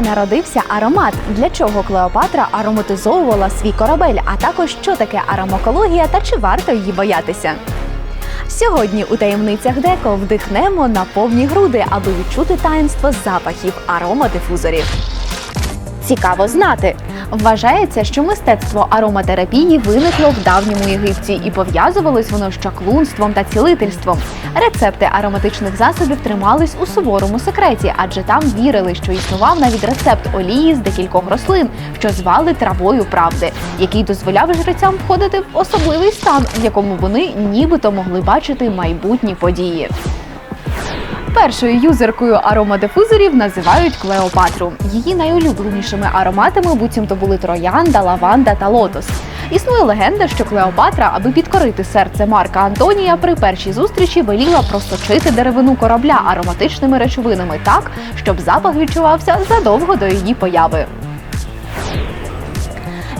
Народився аромат? Для чого Клеопатра ароматизовувала свій корабель? А також що таке аромакологія та чи варто її боятися? Сьогодні у таємницях деко вдихнемо на повні груди, аби відчути таїнство запахів аромадифузорів. Цікаво знати. Вважається, що мистецтво ароматерапії виникло в давньому Єгипті і пов'язувалось воно з чаклунством та цілительством. Рецепти ароматичних засобів тримались у суворому секреті, адже там вірили, що існував навіть рецепт олії з декількох рослин, що звали травою правди, який дозволяв жрецям входити в особливий стан, в якому вони нібито могли бачити майбутні події. Першою юзеркою аромадифузорів називають Клеопатру. Її найулюбленішими ароматами буцімто були троянда, лаванда та лотос. Існує легенда, що Клеопатра, аби підкорити серце Марка Антонія, при першій зустрічі веліла просочити деревину корабля ароматичними речовинами так, щоб запах відчувався задовго до її появи.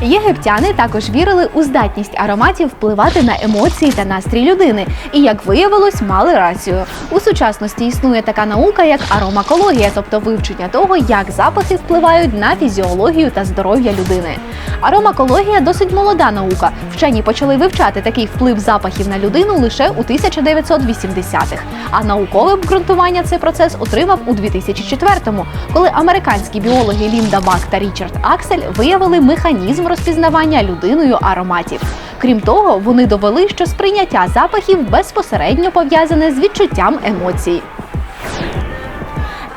Єгиптяни також вірили у здатність ароматів впливати на емоції та настрій людини, і як виявилось, мали рацію. У сучасності існує така наука, як аромакологія, тобто вивчення того, як запахи впливають на фізіологію та здоров'я людини. Аромакологія досить молода наука. Вчені почали вивчати такий вплив запахів на людину лише у 1980-х. А наукове обґрунтування цей процес отримав у 2004-му, коли американські біологи Лінда Бак та Річард Аксель виявили механізм розпізнавання людиною ароматів. Крім того, вони довели, що сприйняття запахів безпосередньо пов'язане з відчуттям емоцій.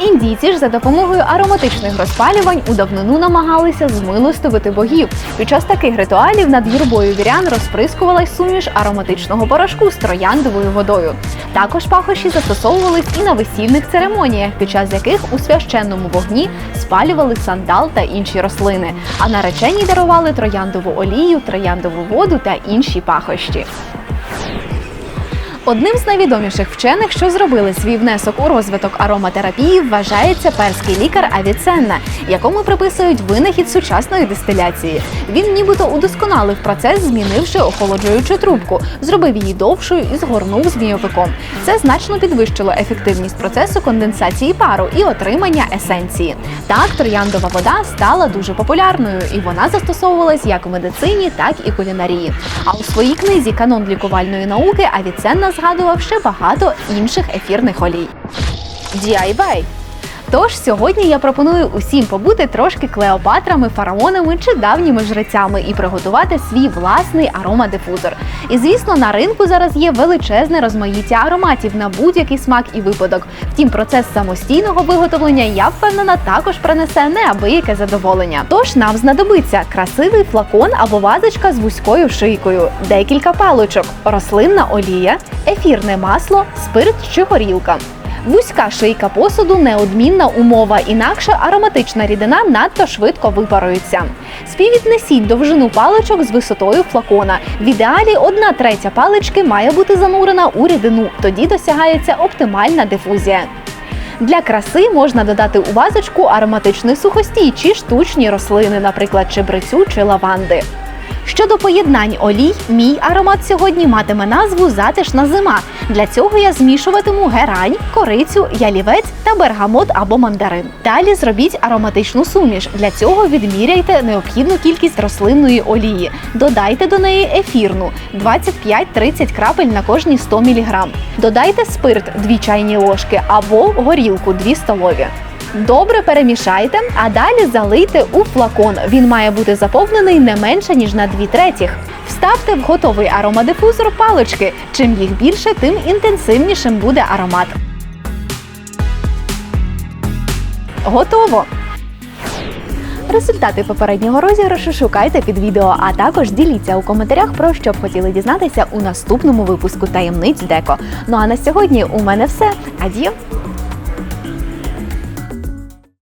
Індійці ж за допомогою ароматичних розпалювань у давнину намагалися змилостивити богів. Під час таких ритуалів над юрбою вірян розприскувалась суміш ароматичного порошку з трояндовою водою. Також пахощі застосовувались і на весільних церемоніях, під час яких у священному вогні спалювали сандал та інші рослини, а наречені дарували трояндову олію, трояндову воду та інші пахощі. Одним з найвідоміших вчених, що зробили свій внесок у розвиток ароматерапії, вважається перський лікар Авіценна, якому приписують винахід сучасної дистиляції. Він нібито удосконалив процес, змінивши охолоджуючу трубку, зробив її довшою і згорнув змійовиком. Це значно підвищило ефективність процесу конденсації пару і отримання есенції. Так, трояндова вода стала дуже популярною, і вона застосовувалась як у медицині, так і кулінарії. А у своїй книзі Канон лікувальної науки Авіценна згадував ще багато інших ефірних олій. DIY Тож сьогодні я пропоную усім побути трошки клеопатрами, фараонами чи давніми жрецями і приготувати свій власний аромадифузор. І звісно, на ринку зараз є величезне розмаїття ароматів на будь-який смак і випадок. Втім, процес самостійного виготовлення я впевнена також принесе неабияке задоволення. Тож нам знадобиться красивий флакон або вазочка з вузькою шийкою, декілька паличок, рослинна олія, ефірне масло, спирт чи горілка. Вузька шийка посуду неодмінна умова, інакше ароматична рідина надто швидко випарується. Співвіднесіть довжину паличок з висотою флакона. В ідеалі одна третя палички має бути занурена у рідину. Тоді досягається оптимальна дифузія. Для краси можна додати у вазочку ароматичний сухостій чи штучні рослини, наприклад, чебрецю чи лаванди. Щодо поєднань олій, мій аромат сьогодні матиме назву Затишна зима. Для цього я змішуватиму герань, корицю, ялівець та бергамот або мандарин. Далі зробіть ароматичну суміш. Для цього відміряйте необхідну кількість рослинної олії. Додайте до неї ефірну 25-30 крапель на кожні 100 мг. Додайте спирт 2 чайні ложки або горілку 2 столові. Добре перемішайте, а далі залийте у флакон. Він має бути заповнений не менше ніж на 2 третіх. Вставте в готовий аромадифузор палички. Чим їх більше, тим інтенсивнішим буде аромат. Готово! Результати попереднього розіграшу шукайте під відео, а також діліться у коментарях про що б хотіли дізнатися у наступному випуску таємниць Деко. Ну а на сьогодні у мене все. Ад'є!